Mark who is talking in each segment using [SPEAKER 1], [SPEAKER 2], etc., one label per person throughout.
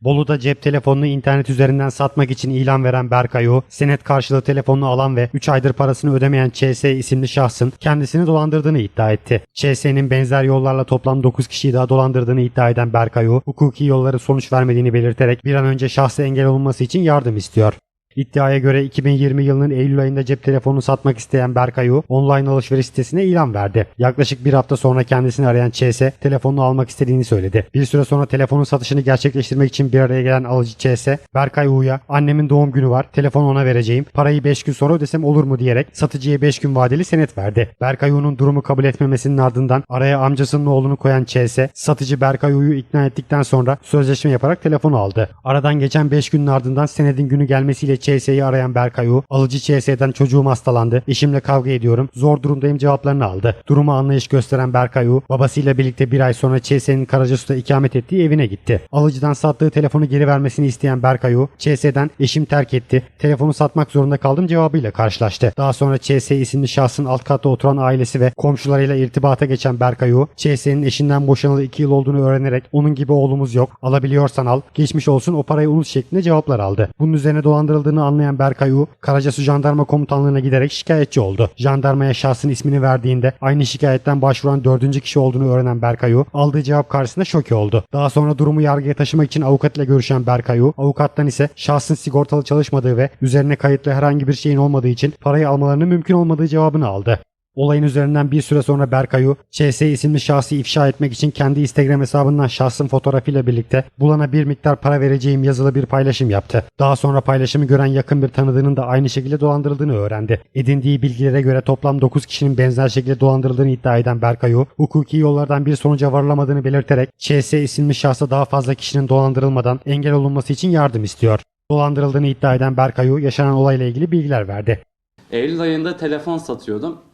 [SPEAKER 1] Bolu'da cep telefonunu internet üzerinden satmak için ilan veren Berkay U, senet karşılığı telefonunu alan ve 3 aydır parasını ödemeyen ÇS isimli şahsın kendisini dolandırdığını iddia etti. ÇS'nin benzer yollarla toplam 9 kişiyi daha dolandırdığını iddia eden Berkay U, hukuki yolları sonuç vermediğini belirterek bir an önce şahsı engel olunması için yardım istiyor. İddiaya göre 2020 yılının Eylül ayında cep telefonunu satmak isteyen Berkay U, online alışveriş sitesine ilan verdi. Yaklaşık bir hafta sonra kendisini arayan ÇS, telefonunu almak istediğini söyledi. Bir süre sonra telefonun satışını gerçekleştirmek için bir araya gelen alıcı ÇS, Berkay U'ya annemin doğum günü var, telefonu ona vereceğim, parayı 5 gün sonra ödesem olur mu diyerek satıcıya 5 gün vadeli senet verdi. Berkay U'nun durumu kabul etmemesinin ardından araya amcasının oğlunu koyan ÇS, satıcı Berkay U'yu ikna ettikten sonra sözleşme yaparak telefonu aldı. Aradan geçen 5 günün ardından senedin günü gelmesiyle ÇS'yi arayan Berkay U, alıcı ÇS'den çocuğum hastalandı, eşimle kavga ediyorum, zor durumdayım cevaplarını aldı. Duruma anlayış gösteren Berkay U, babasıyla birlikte bir ay sonra ÇS'nin Karacasu'da ikamet ettiği evine gitti. Alıcıdan sattığı telefonu geri vermesini isteyen Berkay U, ÇS'den eşim terk etti, telefonu satmak zorunda kaldım cevabıyla karşılaştı. Daha sonra ÇS isimli şahsın alt katta oturan ailesi ve komşularıyla irtibata geçen Berkay U, ÇS'nin eşinden boşanalı 2 yıl olduğunu öğrenerek onun gibi oğlumuz yok, alabiliyorsan al, geçmiş olsun o parayı unut şeklinde cevaplar aldı. Bunun üzerine dolandırıldığını anlayan Berkay U, Karacasu Jandarma Komutanlığı'na giderek şikayetçi oldu. Jandarmaya şahsın ismini verdiğinde aynı şikayetten başvuran dördüncü kişi olduğunu öğrenen Berkay U, aldığı cevap karşısında şoke oldu. Daha sonra durumu yargıya taşımak için avukat ile görüşen Berkay U, avukattan ise şahsın sigortalı çalışmadığı ve üzerine kayıtlı herhangi bir şeyin olmadığı için parayı almalarının mümkün olmadığı cevabını aldı. Olayın üzerinden bir süre sonra Berkay'u ÇS isimli şahsı ifşa etmek için kendi Instagram hesabından şahsın fotoğrafıyla birlikte bulana bir miktar para vereceğim yazılı bir paylaşım yaptı. Daha sonra paylaşımı gören yakın bir tanıdığının da aynı şekilde dolandırıldığını öğrendi. Edindiği bilgilere göre toplam 9 kişinin benzer şekilde dolandırıldığını iddia eden Berkay'u hukuki yollardan bir sonuca varılamadığını belirterek ÇS isimli şahsa daha fazla kişinin dolandırılmadan engel olunması için yardım istiyor. Dolandırıldığını iddia eden Berkay'u yaşanan olayla ilgili bilgiler verdi.
[SPEAKER 2] Eylül ayında telefon satıyordum.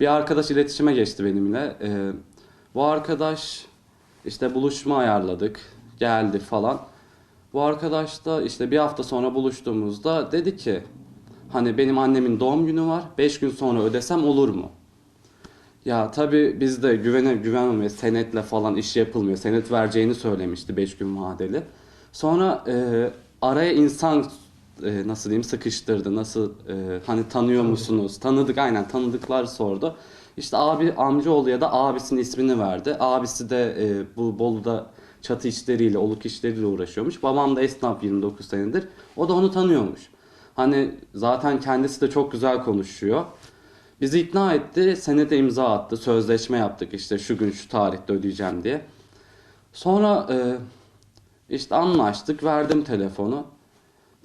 [SPEAKER 2] Bir arkadaş iletişime geçti benimle. Ee, bu arkadaş işte buluşma ayarladık. Geldi falan. Bu arkadaş da işte bir hafta sonra buluştuğumuzda dedi ki hani benim annemin doğum günü var. 5 gün sonra ödesem olur mu? Ya tabii bizde güvene güvenmemeye senetle falan iş yapılmıyor. Senet vereceğini söylemişti 5 gün vadeli. Sonra e, araya insan e, nasıl diyeyim sıkıştırdı. Nasıl e, hani tanıyor musunuz? Tanıdık aynen tanıdıklar sordu. İşte abi amcaoğlu ya da abisinin ismini verdi. Abisi de e, bu Bolu'da çatı işleriyle, oluk işleriyle uğraşıyormuş. Babam da esnaf 29 senedir. O da onu tanıyormuş. Hani zaten kendisi de çok güzel konuşuyor. Bizi ikna etti, senete imza attı, sözleşme yaptık işte şu gün şu tarihte ödeyeceğim diye. Sonra e, işte anlaştık, verdim telefonu.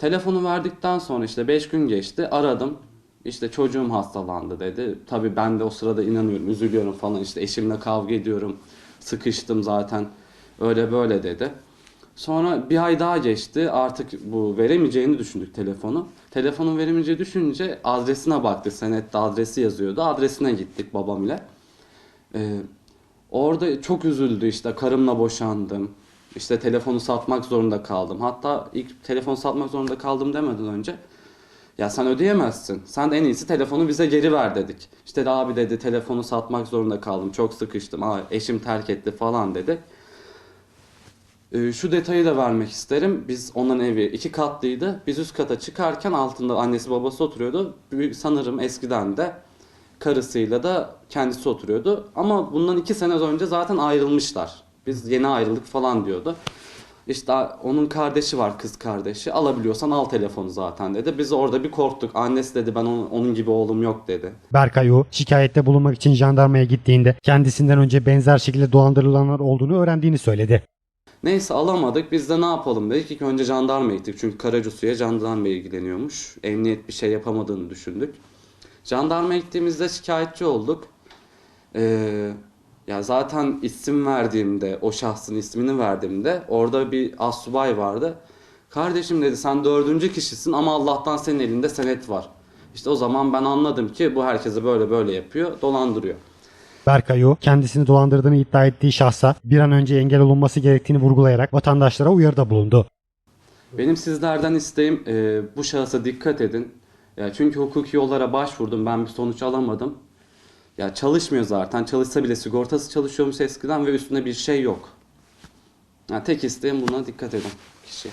[SPEAKER 2] Telefonu verdikten sonra işte 5 gün geçti, aradım. İşte çocuğum hastalandı dedi. Tabii ben de o sırada inanıyorum, üzülüyorum falan işte eşimle kavga ediyorum. Sıkıştım zaten. Öyle böyle dedi. Sonra bir ay daha geçti. Artık bu veremeyeceğini düşündük telefonu. Telefonun veremeyeceği düşününce adresine baktı. Senette adresi yazıyordu. Adresine gittik babam ile. Ee, orada çok üzüldü işte karımla boşandım. İşte telefonu satmak zorunda kaldım. Hatta ilk telefon satmak zorunda kaldım demeden önce ya sen ödeyemezsin. Sen en iyisi telefonu bize geri ver dedik. İşte abi dedi telefonu satmak zorunda kaldım. Çok sıkıştım. Aa, eşim terk etti falan dedi. Ee, şu detayı da vermek isterim. Biz onların evi iki katlıydı. Biz üst kata çıkarken altında annesi babası oturuyordu. Büyük- Sanırım eskiden de karısıyla da kendisi oturuyordu. Ama bundan iki sene önce zaten ayrılmışlar. Biz yeni ayrıldık falan diyordu. İşte onun kardeşi var kız kardeşi. Alabiliyorsan al telefonu zaten dedi. Biz orada bir korktuk. Annesi dedi ben onun, onun gibi oğlum yok dedi.
[SPEAKER 1] Berkay U, şikayette bulunmak için jandarmaya gittiğinde kendisinden önce benzer şekilde dolandırılanlar olduğunu öğrendiğini söyledi.
[SPEAKER 2] Neyse alamadık. Biz de ne yapalım dedik. İlk önce jandarma gittik. Çünkü Karacusu'ya jandarma ilgileniyormuş. Emniyet bir şey yapamadığını düşündük. Jandarma gittiğimizde şikayetçi olduk. Ee, ya zaten isim verdiğimde, o şahsın ismini verdiğimde orada bir assubay vardı. Kardeşim dedi sen dördüncü kişisin ama Allah'tan senin elinde senet var. İşte o zaman ben anladım ki bu herkese böyle böyle yapıyor, dolandırıyor.
[SPEAKER 1] Berkay U, kendisini dolandırdığını iddia ettiği şahsa bir an önce engel olunması gerektiğini vurgulayarak vatandaşlara uyarıda bulundu.
[SPEAKER 2] Benim sizlerden isteğim e, bu şahısa dikkat edin. Ya çünkü hukuki yollara başvurdum ben bir sonuç alamadım. Ya çalışmıyor zaten. Çalışsa bile sigortası çalışıyormuş eskiden ve üstünde bir şey yok. Yani tek isteğim buna dikkat edin kişi.